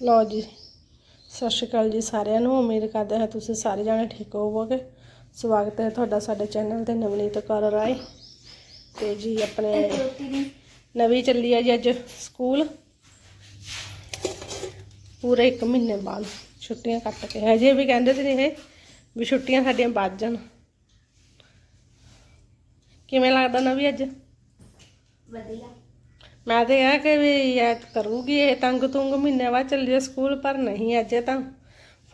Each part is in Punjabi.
ਲਓ ਜੀ, ਸਤਿ ਸ਼੍ਰੀ ਅਕਾਲ ਜੀ ਸਾਰਿਆਂ ਨੂੰ, ਉਮੀਦ ਕਰਦੇ ਹਾਂ ਤੁਸੀਂ ਸਾਰੇ ਜਾਣੇ ਠੀਕ ਹੋਵੋਗੇ। ਸਵਾਗਤ ਹੈ ਤੁਹਾਡਾ ਸਾਡੇ ਚੈਨਲ ਤੇ ਨਵਨੀਤ ਕੌਰ ਰਾਏ। ਤੇ ਜੀ ਆਪਣੇ ਨਵੀਂ ਚੱਲੀ ਆ ਜੀ ਅੱਜ ਸਕੂਲ। ਪੂਰੇ 1 ਮਹੀਨੇ ਬਾਅਦ ਛੁੱਟੀਆਂ ਕੱਟ ਕੇ, ਹਜੇ ਵੀ ਕਹਿੰਦੇ ਸੀ ਇਹ ਵੀ ਛੁੱਟੀਆਂ ਸਾਡੀਆਂ ਵੱਧ ਜਾਣ। ਕਿਵੇਂ ਲੱਗਦਾ ਨਵੀਂ ਅੱਜ? ਵਧੀਆ। ਮੈਂ ਤੇ ਇਹ ਕਿ ਵੀ ਇਹ ਕਰੂਗੀ ਇਹ ਤੰਗ ਤੁੰਗ ਮਹੀਨੇ ਬਾਅਦ ਚੱਲ ਜੇ ਸਕੂਲ ਪਰ ਨਹੀਂ ਅੱਜ ਤਾਂ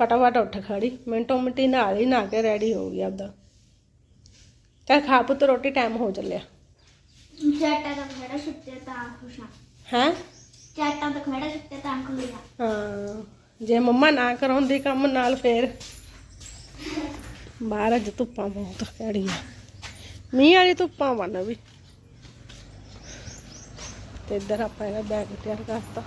ਫਟਾਫਟ ਉੱਠ ਖੜੀ। ਮਿੰਟੋ ਮਿੰਟੀ ਨਾਲ ਹੀ ਨਹਾ ਕੇ ਰੈਡੀ ਹੋ ਗਈ ਆਪਦਾ। ਚੱਲ ਖਾ ਪੁੱਤ ਰੋਟੀ ਟਾਈਮ ਹੋ ਚੱਲਿਆ। ਚਾਟਾ ਦਾ ਖੜਾ ਸੁੱਤੇ ਤਾਂ ਖੁਸ਼ਾ ਹੈ? ਚਾਟਾ ਦਾ ਖੜਾ ਸੁੱਤੇ ਤਾਂ ਖੁਸ਼ਾ ਹਾਂ ਜੇ ਮੰਮਾ ਨਾ ਕਰਾਉਂਦੀ ਕੰਮ ਨਾਲ ਫੇਰ। ਬਾਹਰ ਅੱਜ ਧੁੱਪਾਂ ਬਹੁਤ ਕਿਹੜੀਆਂ ਮੀਂਹ ਵਾਲੀ ਧੁੱਪਾਂ ਬਣ ਵੀ। ਤੇ ਇੱਧਰ ਆਪਾਂ ਇਹਦਾ ਬੈਗ ਤਿਆਰ ਕਰਤਾ।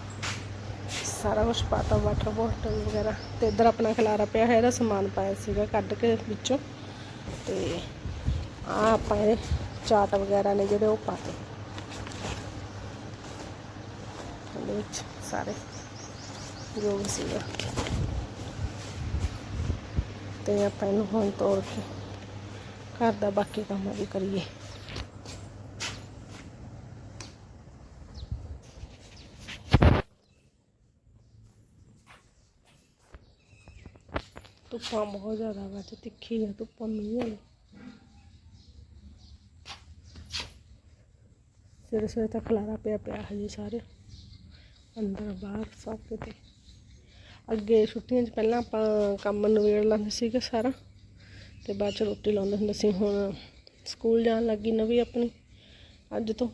ਸਾਰਾ ਕੁਝ ਪਾਤਾ ਵਾਟਰ ਬੋਟਲ ਵਗੈਰਾ। ਤੇ ਇੱਧਰ ਆਪਣਾ ਖਲਾਰਾ ਪਿਆ ਹੈ ਇਹਦਾ ਸਮਾਨ ਪਾਇਆ ਸੀਗਾ ਕੱਢ ਕੇ ਵਿੱਚੋਂ। ਤੇ ਆ ਆਪਾਂ ਇਹ ਚਾਟ ਵਗੈਰਾ ਨੇ ਜਿਹੜੇ ਉਹ ਪਾਤੇ। ਇਹਦੇ ਵਿੱਚ ਸਾਰੇ ਜੋ ਵੀ ਸੀਗਾ। ਤੇ ਆਪਾਂ ਇਹਨੂੰ ਹੁਣ ਤੋੜ ਕੇ ਘਰ ਦਾ ਬਾਕੀ ਕੰਮ ਵੀ ਕਰੀਏ। ਧੁੱਪਾਂ ਬਹੁਤ ਜ਼ਿਆਦਾ ਵਾ ਤੇ ਤਿੱਖੀ ਆ, ਧੁੱਪਾਂ ਮੀਂਹ ਵਾਲੀ। ਸਵੇਰੇ ਸਵੇਰੇ ਤੱਕ ਖਲਾਰਾ ਪਿਆ ਪਿਆ ਹਜੇ ਸਾਰੇ, ਅੰਦਰ ਬਾਹਰ ਸਭ ਕਿਤੇ। ਅੱਗੇ ਛੁੱਟੀਆਂ 'ਚ ਪਹਿਲਾਂ ਆਪਾਂ ਕੰਮ ਨਵੇੜ ਲੈਂਦੇ ਸੀਗੇ ਸਾਰਾ, ਤੇ ਬਾਅਦ 'ਚ ਰੋਟੀ ਲਾਉਂਦੇ ਹੁੰਦੇ ਸੀ, ਹੁਣ ਸਕੂਲ ਜਾਣ ਲੱਗੀ ਨਵੀਂ ਆਪਣੀ, ਅੱਜ ਤੋਂ।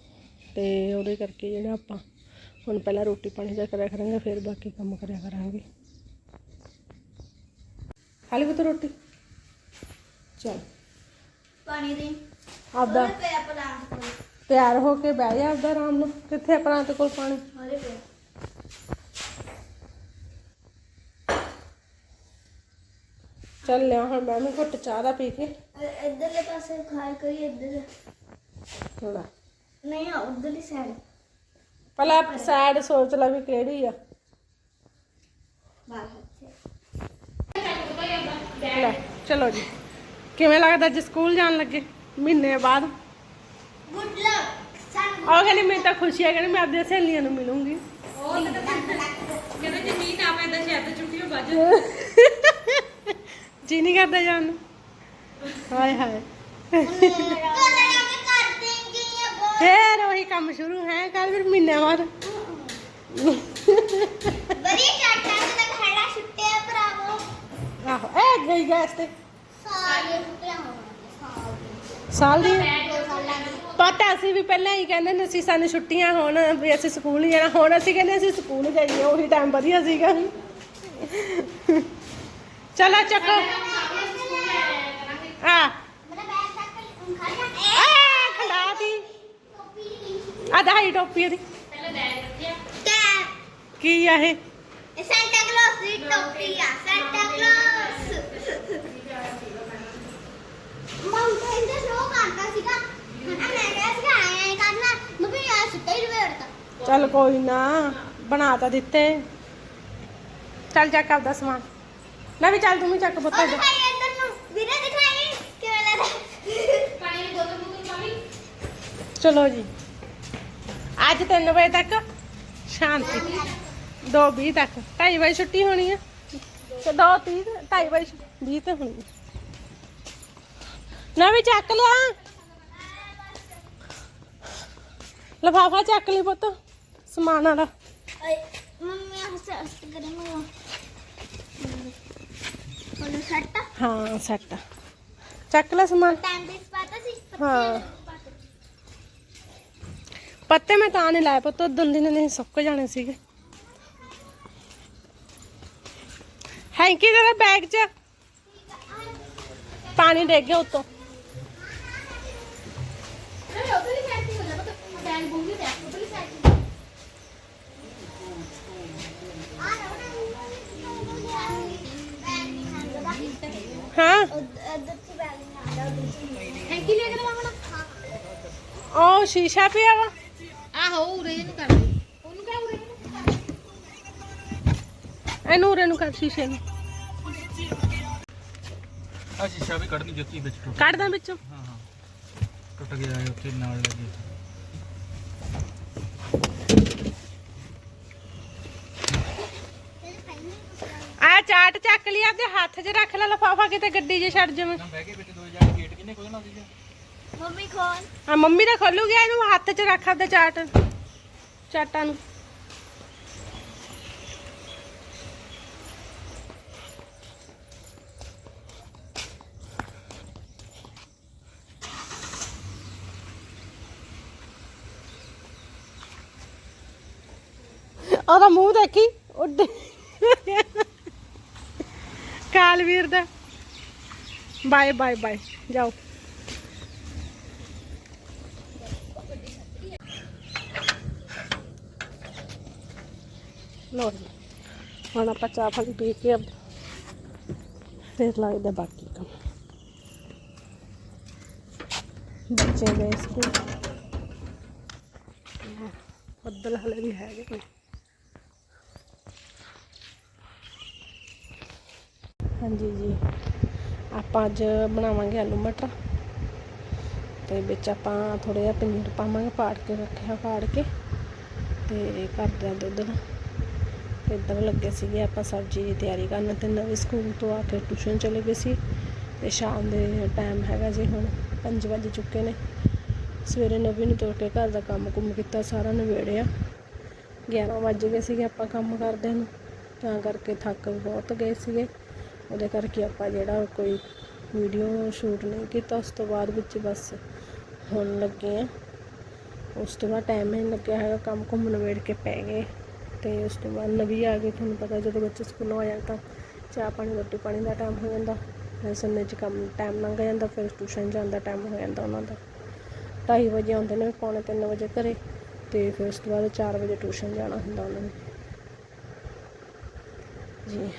ਤੇ ਉਹਦੇ ਕਰਕੇ ਜਿਹੜਾ ਆਪਾਂ ਹੁਣ ਪਹਿਲਾਂ ਰੋਟੀ ਪਾਣੀ ਦਾ ਕਰਿਆ ਕਰਾਂਗੇ, ਫਿਰ ਬਾਕੀ ਕੰਮ ਕਰਿਆ ਕਰਾਂਗੇ। ਖਾਲੀ ਪੁੱਤ ਰੋਟੀ? ਚਲ। ਪਾਣੀ ਦੇ। ਆਪਦਾ। ਉਹਦੇ ਪਿਆ ਪਲਾਂਟ ਕੋਲ। ਤਿਆਰ ਹੋ ਕੇ ਬਹਿ ਜਾ ਆਪਦਾ ਆਰਾਮ ਨਾਲ। ਕਿੱਥੇ ਆਪਣਾ ਤੇ ਕੋਲ ਪਾਣੀ? ਉਹਦੇ ਪਿਆ ਚੱਲ ਲਿਆ ਹੁਣ ਮੈਂ ਵੀ ਘੁੱਟ ਚਾਹ ਦਾ ਪੀ ਕੇ। ਅ- ਇੱਧਰਲੇ ਪਾਸੇ ਖਾਲ ਕਰੀ ਇੱਧਰ। ਥੋੜਾ ਨਹੀਂ ਆ ਉਧਰਲੀ ਸਾਈਡ ਪਹਿਲਾਂ ਸਾਈਡ ਸੋਚ ਲੈ ਵੀ ਕਿਹੜੀ ਆ। ਬਾਹਰ ਲੈ ਚਲੋ ਜੀ। ਕਿਵੇਂ ਲੱਗਦਾ ਅੱਜ ਸਕੂਲ ਜਾਣ ਲੱਗੇ? ਮਹੀਨੇ ਬਾਅਦ? ਗੁੱਡ ਲੱਕ ਸਾਨੂੰ। ਉਹ ਕਹਿੰਦੀ ਮੈਨੂੰ ਤਾਂ ਖੁਸ਼ੀ ਹੈ ਕਹਿੰਦੀ ਮੈਂ ਆਪਣੀਆਂ ਸਹੇਲੀਆਂ ਨੂੰ ਮਿਲੂੰਗੀ। ਜੀ ਨਹੀਂ ਕਰਦਾ ਜਾਣ ਨੂੰ। ਹਾਏ ਹਾਏ। ਫੇਰ ਉਹੀ ਕੰਮ ਸ਼ੁਰੂ ਹੈ ਕੱਲ ਫਿਰ ਮਹੀਨੇ ਬਾਅਦ ਵਧੀਆ ਚਾਟਾ ਦਾ ਖੜਾ ਸੁੱਤੇ ਭਰਾਵੋ ਆਹੋ ਇਹ ਗਈ ਗੈਸ ਤੇ? ਸਾਰੇ ਸੁੱਤੇ ਹੋਣਗੇ ਸਾਲ ਦੀ ਪਤਾ ਅਸੀਂ ਵੀ ਪਹਿਲਾਂ ਹੀ ਕਹਿੰਦੇ ਨੇ ਅਸੀਂ ਸਾਨੂੰ ਛੁੱਟੀਆਂ ਹੋਣ, ਵੀ ਅਸੀਂ ਸਕੂਲ ਜਾਣਾ। ਹੁਣ ਅਸੀਂ ਕਹਿੰਦੇ ਅਸੀਂ ਸਕੂਲ ਜਾਈਏ, ਉਹੀ ਟਾਈਮ ਵਧੀਆ ਸੀਗਾ। ਚਲੋ ਚੱਕੋ। ਆ। ਮੇਰਾ ਬੈਗ ਆ ਦਹਾਈ ਟੋਪੀ ਇਹਦੀ ਕੀ ਆ ਇਹ? ਸੈਂਟਾ ਕਲੌਸ ਦੀ ਟੋਪੀ ਆ ਸੈਂਟਾ ਕਲੌਸ ਮਾਉਂਟੇਨ ਦੇ ਸ਼ੋਅ ਕਰਦਾ ਸੀਗਾ ਹਨਾ ਮੈਂ ਕਿਹਾ ਸੀਗਾ ਆਇਆ ਹੀ ਕਰਨਾ ਮੈਂ ਵੀ ਆ ਸੁੱਤਾ ਹੀ ਰਵੇੜਤਾ ਚੱਲ ਕੋਈ ਨਾ, ਬਣਾ ਤਾਂ ਦਿੱਤੇ। ਚੱਲ ਚੱਕ ਆਪਦਾ ਸਮਾਨ। ਲੈ ਵੀ ਚੱਲ ਤੂੰ ਵੀ ਚੱਕ ਪੁੱਤ ਉਹ ਆਪਦਾ। ਦਿਖਾਈ ਇੱਧਰ ਨੂੰ ਵੀਰੇ ਦਿਖਾਈ ਕਿਵੇਂ ਲੱਗਦਾ ਪਾਣੀ ਦੀ ਬੋਤਲ ਬੋਤਲ ਪਾਣੀ ਚਲੋ ਜੀ। ਅੱਜ 3 ਵਜੇ ਤੱਕ ਸ਼ਾਂਤੀ। 2:20 ਤੱਕ। 2:30 ਵਜੇ ਛੁੱਟੀ ਹੋਣੀ ਹੈ ਤੇ 2:30 2:30 ਵਜੇ 20 ਤੇ ਹੋਣੀ ਹੈ ਨਾ ਵੀ ਚੱਕ ਲਿਆ ਲਫਾਫਾ ਚੱਕ ਲਈ ਪੁੱਤ ਸਮਾਨ ਵਾਲਾ। ਓਏ ਮੰਮੀ ਹੱਸ ਹੱਸ ਕਰੇ ਮਮਾ ਉਹਨੂੰ ਸੱਟ ਹਾਂ ਸੈੱਟ ਚੱਕ ਲੈ ਸਮਾਨ। ਟਾਈਮ ਦੇ ਪਤਾ ਸੀ ਹਾਂ। ਪੱਤੇ। ਮੈਂ ਤਾਂ ਨਹੀਂ ਲਾਏ ਪੁੱਤ ਉਦੋਂ ਦਿਨ ਨਹੀਂ ਸੁੱਕ ਜਾਣੇ ਸੀਗੇ। ਹੈਂਕੀ ਤੇਰੇ ਬੈਗ 'ਚ? ਪਾਣੀ ਡਿੱਗ ਗਿਆ ਉੱਤੋਂ ਨਹੀਂ ਉਧਰਲੀ ਸਾਈਡ ਤੇ ਹੋ। ਜਾ ਪਤਾ ਬੈਗ ਬੂਗੀ ਤੇ ਉਧਰਲੀ ਸਾਈਡ ਤੇ ਆ ਨਾ ਬੈਗ ਨਹੀਂ ਆਉਂਦਾ ਹਾਂ ਉਧਰ ਤੇ ਬੈਗ ਨਹੀਂ ਆਉਂਦਾ ਉਧਰ ਹੈ ਕਿ ਲੈ ਕੇ ਲਾਵਣਾ ਉਹ ਸ਼ੀਸ਼ਾ ਪਿਆ ਵਾ। ਆਹੋ ਉਰੇ ਨੂੰ ਕਰ ਦੇ ਉਹਨੂੰ ਕਹ ਉਰੇ ਨੂੰ ਇਹਨੂੰ ਉਰੇ ਨੂੰ ਕਰ ਸ਼ੀਸ਼ੇ ਨੂੰ। ਆ ਸ਼ੀਸ਼ਾ ਵੀ ਕੱਢਣੀ ਜੁੱਤੀ ਵਿੱਚ ਟੁੱਟ ਕੱਢਦਾ ਵਿੱਚੋਂ। ਟੁੱਟ ਗਿਆ ਹੈ ਉੱਥੇ ਨਾਲ ਲੱਗੀ ਆ ਚਾਟ ਚੱਕ ਲਈ ਆਪਦੇ ਹੱਥ 'ਚ ਰੱਖ ਲੈ ਲਫਾਫਾ ਕਿਤੇ ਗੱਡੀ 'ਚ ਛੱਡ ਜਾਵੇਂ। ਨਾ ਬਹਿ ਕੇ ਵਿੱਚ ਦੋ ਜਾਣੇ ਗੇਟ ਕਿੰਨੇ ਖੋਲਣਾ ਸੀਗਾ ਮੰਮੀ ਖੋਲ। ਆ ਮੰਮੀ ਦਾ ਖੋਲੂਗੀ ਇਹਨੂੰ ਹੱਥ 'ਚ ਰੱਖ ਆਪਦੇ ਚਾਟ। ਚਾਟਾਂ ਨੂੰ। ਉਹਦਾ ਮੂੰਹ ਦੇਖੀ, ਉੱਡ। ਕਾਲਵੀਰ ਦਾ। Bye bye bye. ਜਾਓ। ਲੋ ਹੁਣ ਆਪਾਂ ਚਾਹ ਪਾਣੀ ਪੀ ਕੇ ਫਿਰ ਲੱਗਦਾ ਬਾਕੀ ਕੰਮ। ਬੱਚੇ ਗਏ ਸਕੂਲ। ਬੱਦਲ ਹਲੇ ਵੀ ਹੈਗੇ ਨੇ। ਹਾਂਜੀ ਜੀ। ਆਪਾਂ ਅੱਜ ਬਣਾਵਾਂਗੇ ਆਲੂ ਮਟਰ। ਤੇ ਵਿੱਚ ਆਪਾਂ ਥੋੜਾ ਜਿਹਾ ਪਨੀਰ ਪਾਵਾਂਗੇ, ਪਾੜ ਕੇ ਰੱਖਿਆ, ਪਾੜ ਕੇ। ਤੇ ਘਰ ਦਾ ਦੁੱਧ ਦਾ ਤੇ ਇੱਧਰ ਲੱਗੇ ਸੀਗੇ ਆਪਾਂ ਸਬਜ਼ੀ ਦੀ ਤਿਆਰੀ ਕਰਨ ਤੇ ਨਵੇਂ ਸਕੂਲ ਤੋਂ ਆ ਕੇ ਟਿਊਸ਼ਨ ਚਲੇ ਗਏ ਸੀ। ਤੇ ਸ਼ਾਮ ਦੇ ਟਾਈਮ ਹੈਗਾ ਜੀ ਹੁਣ 5 ਵਜੇ ਚੁੱਕੇ ਨੇ। ਸਵੇਰੇ ਨਵੀਂ ਨੂੰ ਤੋੜ ਕੇ ਘਰ ਦਾ ਕੰਮ ਕੁੰਮ ਕੀਤਾ, ਸਾਰਾ ਨਿਬੇੜਿਆ। 11 ਵਜੇ ਗਏ ਸੀਗੇ ਆਪਾਂ ਕੰਮ ਕਰਦਿਆਂ ਨੂੰ। ਤਾਂ ਕਰਕੇ ਥੱਕ ਬਹੁਤ ਗਏ ਸੀਗੇ। ਉਹਦੇ ਕਰਕੇ ਆਪਾਂ ਜਿਹੜਾ ਕੋਈ ਵੀਡੀਓ ਸ਼ੂਟ ਨਹੀਂ ਕੀਤਾ, ਉਸ ਤੋਂ ਬਾਅਦ ਵਿੱਚ ਬਸ ਹੁਣ ਲੱਗੇ ਆ। ਉਸ ਤੋਂ ਬਾਅਦ ਟਾਈਮ ਨਹੀਂ ਲੱਗਿਆ ਹੈਗਾ, ਕੰਮ ਘੁੰਮਣ ਨਿਬੇੜ ਕੇ ਪੈ ਗਏ। ਤੇ ਉਸ ਤੋਂ ਬਾਅਦ ਨਵੀਂ ਆ ਗਏ ਤੁਹਾਨੂੰ ਪਤਾ ਜਦੋਂ ਬੱਚੇ ਸਕੂਲੋਂ ਆ ਜਾਣ ਤਾਂ ਚਾਹ ਪਾਣੀ, ਰੋਟੀ ਪਾਣੀ ਦਾ ਟਾਈਮ ਹੋ ਜਾਂਦਾ। ਫਿਰ ਸੰਨੇ ਚ ਕੰਮ ਟਾਈਮ ਲੰਘ ਜਾਂਦਾ, ਫਿਰ ਟਿਊਸ਼ਨ ਜਾਣ ਦਾ ਟਾਈਮ ਹੋ ਜਾਂਦਾ ਉਹਨਾਂ ਦਾ। 2:30 ਵਜੇ ਆਉਂਦੇ ਨੇ, ਪੌਣੇ 3 ਵਜੇ ਘਰੇ, ਤੇ ਫਿਰ ਉਸ ਤੋਂ ਬਾਅਦ 4 ਵਜੇ ਟਿਊਸ਼ਨ ਜਾਣਾ ਹੁੰਦਾ ਉਹਨਾਂ ਨੇ। ਜੀ।